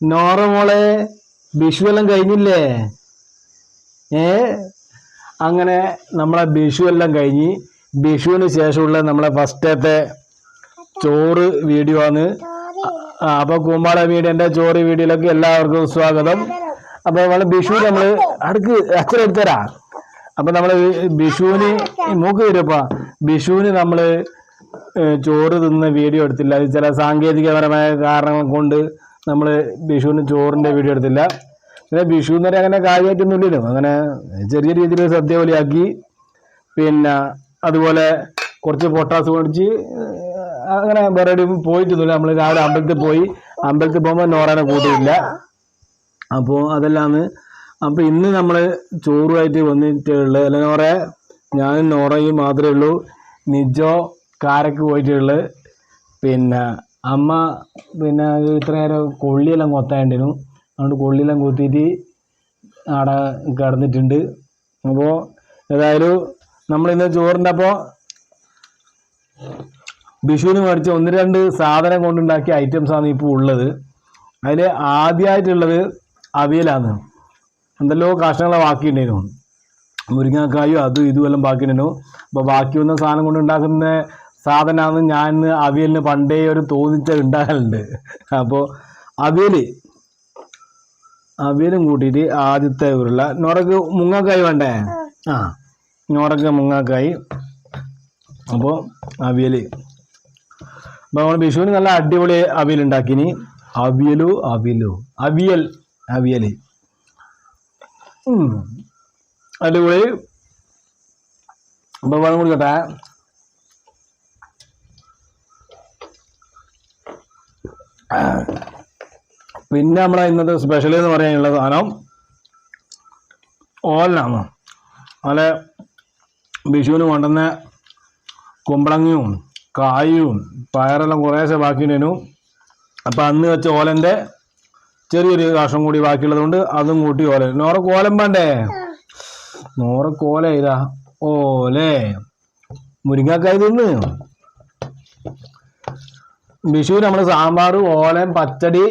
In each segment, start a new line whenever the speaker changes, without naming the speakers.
നോറ മോളെ എല്ലാം കഴിഞ്ഞില്ലേ? ഏ? അങ്ങനെ നമ്മളെ വിഷു എല്ലാം കഴിഞ്ഞ് വിഷുവിന് ശേഷമുള്ള നമ്മളെ ഫസ്റ്റത്തെ ചോറ് വീഡിയോ ആണ്. അപ്പോൾ അപ്പൊ കുമ്മാള വീടിന്റെ ചോറ് വീഡിയോയിലേക്ക് എല്ലാവർക്കും സ്വാഗതം. അപ്പൊ നമ്മൾ ബിഷു നമ്മൾ അടുക്ക് അച്ഛൻ എടുത്തരാ അപ്പൊ നമ്മൾ വിഷുവിന് മൂക്ക് വരുമ്പ വിഷുവിന് നമ്മൾ ഏഹ് ചോറ് തിന്ന വീഡിയോ എടുത്തില്ല. ചില സാങ്കേതികപരമായ കാരണങ്ങൾ കൊണ്ട് നമ്മൾ വിഷുവിന് ചോറിന്റെ വീഡിയോ എടുത്തില്ല. പിന്നെ വിഷു എന്ന് പറയാൻ അങ്ങനെ കാര്യമായിട്ടൊന്നുമില്ലല്ലോ. അങ്ങനെ ചെറിയ രീതിയിൽ സദ്യ പോലെയാക്കി. പിന്നെ അതുപോലെ കുറച്ച് പൊട്ടാസ് മേടിച്ച് അങ്ങനെ വേറെ എവിടെയും പോയിട്ടൊന്നുമില്ല. നമ്മൾ രാവിലെ അമ്പലത്തിൽ പോയി. അമ്പലത്തിൽ പോകുമ്പോൾ നോറാനെ കൂട്ടിയില്ല അപ്പോൾ അതെല്ലാമാണ് അപ്പോൾ ഇന്ന് നമ്മൾ ചോറുമായിട്ട് വന്നിട്ടുള്ളത് അല്ല നോറെ ഞാനും നോറയും മാത്രമേ ഉള്ളൂ. നിജോ കാരക്ക് പോയിട്ടുള്ളത് പിന്നെ അമ്മ പിന്നെ ഇത്ര നേരം കൊള്ളിയെല്ലാം കൊത്താണ്ടിരുന്നു അതുകൊണ്ട് കൊള്ളിയെല്ലാം കൊത്തിയിട്ട് അവിടെ കിടന്നിട്ടുണ്ട്. അപ്പോൾ ഏതായാലും നമ്മളിന്ന് ചോറിന്റെ അപ്പോൾ വിഷുവിന് മേടിച്ച ഒന്ന് രണ്ട് സാധനം കൊണ്ടുണ്ടാക്കിയ ഐറ്റംസ് ആണ് ഇപ്പോൾ ഉള്ളത്. അതിൽ ആദ്യമായിട്ടുള്ളത് അവിയലാണ്. എന്തെല്ലോ കഷ്ണങ്ങളെ ബാക്കിയുണ്ടായിരുന്നു. മുരിങ്ങാക്കായും അതും ഇതും എല്ലാം ബാക്കിയുണ്ടായിരുന്നു. അപ്പോൾ ബാക്കി വന്ന സാധനം കൊണ്ട് ഉണ്ടാക്കുന്ന സാധനമാണ് ഞാൻ അവിയലിന് പണ്ടേ ഒരു തോന്നിച്ച ഉണ്ടാകലുണ്ട് അപ്പോൾ അവിയൽ അവിയലും കൂട്ടിയിട്ട് ആദ്യത്തെ ഉരുള നോറക്ക് മുങ്ങക്കായി വേണ്ടേ? ആ. നോറക്ക് മുങ്ങക്കായി. അപ്പോൾ അവിയൽ അപ്പോൾ നമ്മൾ വിഷുവിന് നല്ല അടിപൊളി അവിയൽ ഉണ്ടാക്കിനി അവിയലു അവിയലു? അവിയൽ അവിയൽ. അടിപൊളി. അപ്പോൾ വെള്ളം കുടിക്കട്ടെ. പിന്നെ നമ്മളെ ഇന്നത്തെ സ്പെഷ്യൽ എന്ന് പറയാനുള്ള സാധനം ഓലനാണ് അതുപോലെ വിഷുവിന് കൊണ്ടുവന്ന കുമ്പളങ്ങയും കായും പയറെല്ലാം കുറേശ്ശെ ബാക്കിയുണ്ടേനു അപ്പം അന്ന് വെച്ച ഓലന്റെ ചെറിയൊരു കാഷം കൂടി ബാക്കിയുള്ളത് കൊണ്ട് അതും കൂട്ടി ഓല നോറ കോലം വേണ്ടേ നോറ കോല ഇതാ ഓലേ. മുരിങ്ങക്കായി തിന്ന്. വിഷു നമ്മൾ സാമ്പാർ ഓലൻ പച്ചടി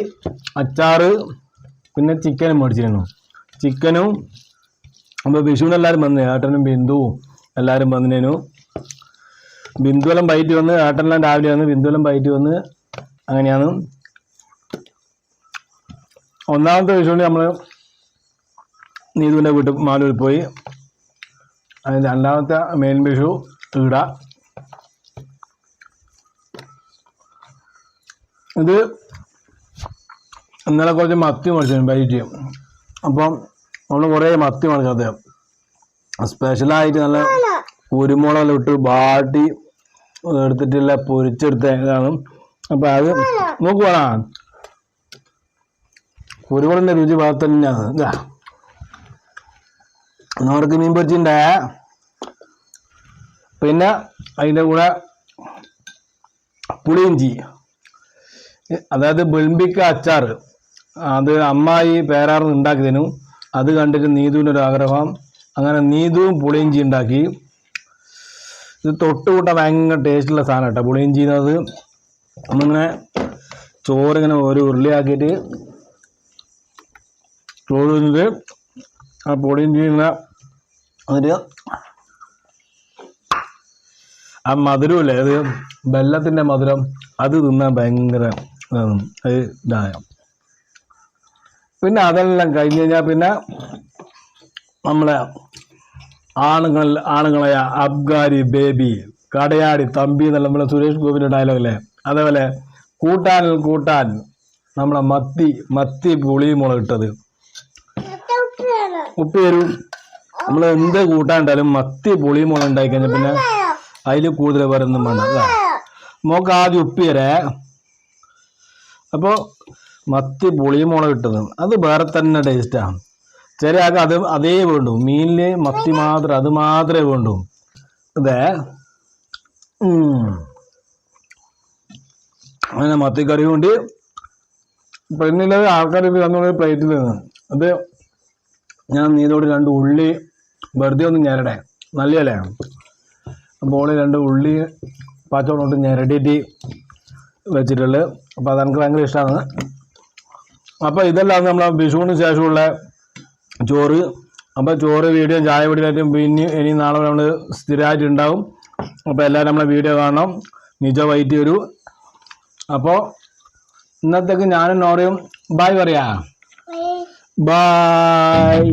അച്ചാറ് പിന്നെ ചിക്കനും മേടിച്ചിരുന്നു. ചിക്കനും അപ്പോൾ വിഷുവിന് എല്ലാവരും വന്നു ഏട്ടനും ബിന്ദുവും എല്ലാവരും വന്നതിനു ബിന്ദുവെല്ലാം ബൈറ്റ് വന്ന് ഏട്ടനെല്ലാം രാവിലെ വന്ന് ബിന്ദുവെല്ലാം ബൈറ്റ് വന്ന് അങ്ങനെയാണ്. ഒന്നാമത്തെ വിഷുവിന് നമ്മൾ നീതുവിന്റെ വീട്ടിൽ മാലൂരിൽ പോയി. രണ്ടാമത്തെ മെയിൻ വിഷു ഈട. ഇത് ഇന്നലെ കുറച്ച് മത്തി മേടിച്ചു ബൈറ്റ് അപ്പം നമ്മൾ കുറേ മത്തി മേടിച്ചു അദ്ദേഹം സ്പെഷ്യലായിട്ട് നല്ല കുരുമുളകെല്ലാം ഇട്ട് ബാട്ടി എടുത്തിട്ടില്ല പൊരിച്ചെടുത്തതാണ് അപ്പം അത് നോക്കുവാണാ കുരുമുളകിന്റെ രുചി ഭാഗത്ത് തന്നെയാണ്. ഇതാ നോർക്ക് മീൻ പൊരിച്ചിട്ടുണ്ടേ? പിന്നെ അതിന്റെ കൂടെ പുളിയിഞ്ചി. അതായത് ബെൾമ്പിക്ക അച്ചാർ അത് അമ്മായി പേരാർന്ന് ഉണ്ടാക്കിയതിനു അത് കണ്ടിട്ട് നീതുവിന്റെ ഒരു ആഗ്രഹം. അങ്ങനെ നീതുവും പുളിയിഞ്ചി ഉണ്ടാക്കി. ഇത് തൊട്ട് കൂട്ടാൻ ഭയങ്കര ടേസ്റ്റുള്ള സാധനം കേട്ടോ പുളിയിഞ്ചി എന്നത് നമ്മളിങ്ങനെ ചോറിങ്ങനെ ഒരു ഉരുളിയാക്കിയിട്ട് ചോറ് തിന്നിട്ട് ആ പുളിയിഞ്ചി ഇങ്ങനെ അതിന് ആ മധുരമില്ലേ അത് വെള്ളത്തിന്റെ മധുരം അത് തിന്നാൻ ഭയങ്കര അത് പിന്നെ അതെല്ലാം കഴിഞ്ഞ് കഴിഞ്ഞാൽ പിന്നെ നമ്മളെ ആണുങ്ങൾ ആണുങ്ങളെ അബ്ഗാരി ബേബി കടയാടി തമ്പി എന്നുള്ള നമ്മളെ സുരേഷ് ഗോപിന്റെ ഡയലോഗ് അല്ലേ അതേപോലെ കൂട്ടാൻ കൂട്ടാൻ നമ്മളെ മത്തി മത്തി പുളി മുളകിട്ടത് ഉപ്പേരും നമ്മൾ എന്ത് കൂട്ടാണ്ടാലും മത്തി പുളി മുളക് ഉണ്ടായി കഴിഞ്ഞാൽ പിന്നെ അതിൽ കൂടുതൽ വേറൊന്നും വേണം അല്ലേ? മോക്ക് ആദ്യം ഉപ്പിയരേ അപ്പോൾ മത്തി പുളിയും മുളക് ഇട്ടത് അത് വേറെ തന്നെ ടേസ്റ്റാണ് ചില ആൾക്ക് അത് അതേ വേണ്ടു. മീനിൽ മത്തി മാത്രം അത് മാത്രമേ വേണ്ടു. അതെ. അങ്ങനെ മത്തിക്കറി കൊണ്ട് പെണ്ണിലെ ആൾക്കാർ തന്നുള്ള പ്ലേറ്റിൽ നിന്ന്. അത് ഞാൻ നീതോട് രണ്ട് ഉള്ളി വെറുതെ ഒന്ന് ഞെരടേ. നല്ലതല്ലേ? അപ്പോൾ രണ്ട് ഉള്ളി കൊണ്ട് ഞെരടിയിട്ട് വെച്ചിട്ടുള്ളത്. അപ്പോൾ അതെനിക്ക് ഭയങ്കര ഇഷ്ടമാണ് അപ്പോൾ ഇതെല്ലാം നമ്മളെ വിഷുവിന് ശേഷമുള്ള ചോറ് അപ്പോൾ ചോറ് വീഡിയോ ചായ വീഡിയോ പിന്നെ ഇനി നാളെ നമ്മൾ സ്ഥിരമായിട്ട് ഉണ്ടാവും അപ്പോൾ എല്ലാവരും നമ്മളെ വീഡിയോ കാണണം. നിജ വൈറ്റ് വരൂ അപ്പോൾ ഇന്നത്തേക്ക് ഞാനും നോറയും. ബായ് പറയാ. ബായ്